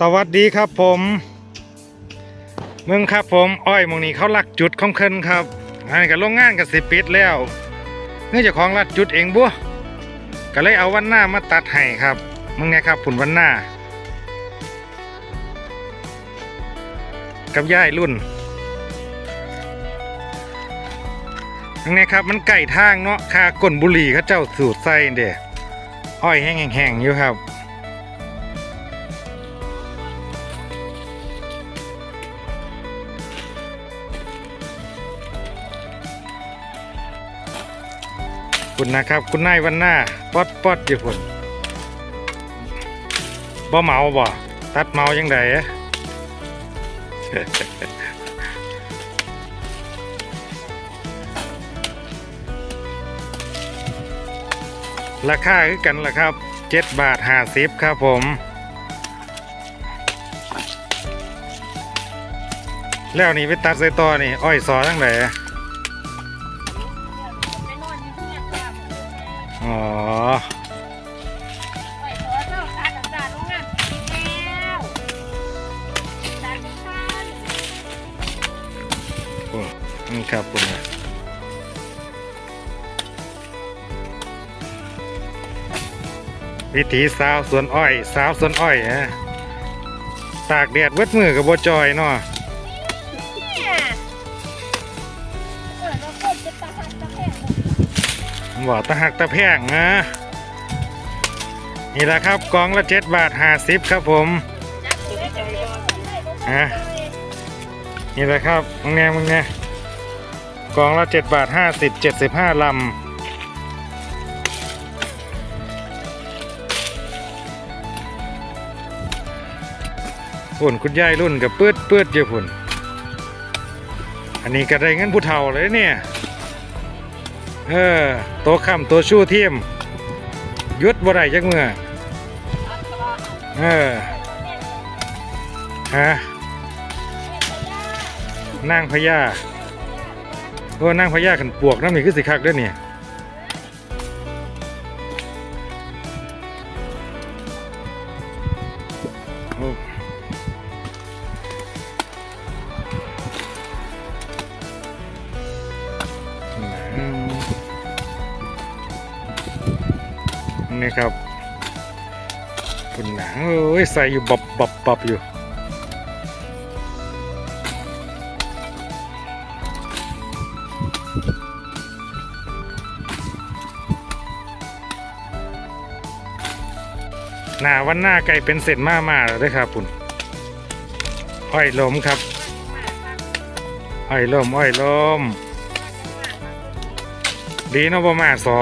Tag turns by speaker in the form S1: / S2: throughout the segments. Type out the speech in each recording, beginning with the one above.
S1: สวัสดีครับผมเมืองครับผมอ้อยมองนี้เขาลักจุดของเคินครับอันนี้ก็โรงงานกับสิปิดแล้วเนื่องจากของลัดจุดเองบัวก็เลยเอาวันหน้ามาตัดให้ครับมึงไงครับผุนวันหน้า กับย่ายรุ่นมึงไงครับมันไก่ทางเนาะคาก้นบุหรี่เขาเจ้าสูดใส่เด้อ้อยแห้งๆอยู่ครับ คุณนะครับ คุณนายวันหน้าปอดปอดอยู่พุ่นบ่เมาบ่ตัดเมายังไงอะราคาคือกันล่ะครับเจ็ดบาทห้าสิบครับผม แล้วนี่ไปตัดใส่ต่อนี่ อ้อยซอทั้งไหน
S2: อ๋อไปขอเจ้าตาตาตาโรงงานปิดแล้วตาทุกท่าน
S1: นี่ครับผมนะวิถีสาวสวนอ้อย สาวสวนอ้อยฮะตากแดดเวดมือกับบจอยเนาะ บอกตะหักตะแพงนะนี่แหละครับกล่องละเจ็ดบาทห้าสิบครับผมฮะนี่แหละครับมึงแน่มึงแน่กล่องละเจ็ดบาทห้าสิบเจ็ดสิบห้าลำฝุ่นคุณยายรุ่นกับปื้ดปื้ดเยอะฝุ่นอันนี้ก็ได้เงินผู้เฒ่าเลยเนี่ย เออโตวค่ำตัวชู้เทียมยุดบ่ได้จักเมื่อเออฮะนางพญาโอ้นางพญาขันปวกน้ำมีคือสิคักด้วยเนี่ยอืม นี่ครับคุณหนังโอ้ยใส่อยู่บับบับบับอยู่หน้าวันหน้าไก่เป็นเสร็จมามาแล้วด้วยครับคุณอ้อยลมครับอ้อยลมอ้อยลมดีเนาะบ่มาสอ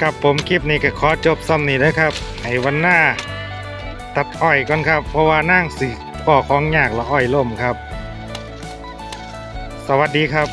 S1: ครับผมคลิปนี้ก็ขอจบซ้ำนี้นะครับไอ้วันหน้า ตัดอ้อยก่อนครับ เพราะว่านั่งสีพ่อของยากและอ้อยล่มครับ สวัสดีครับ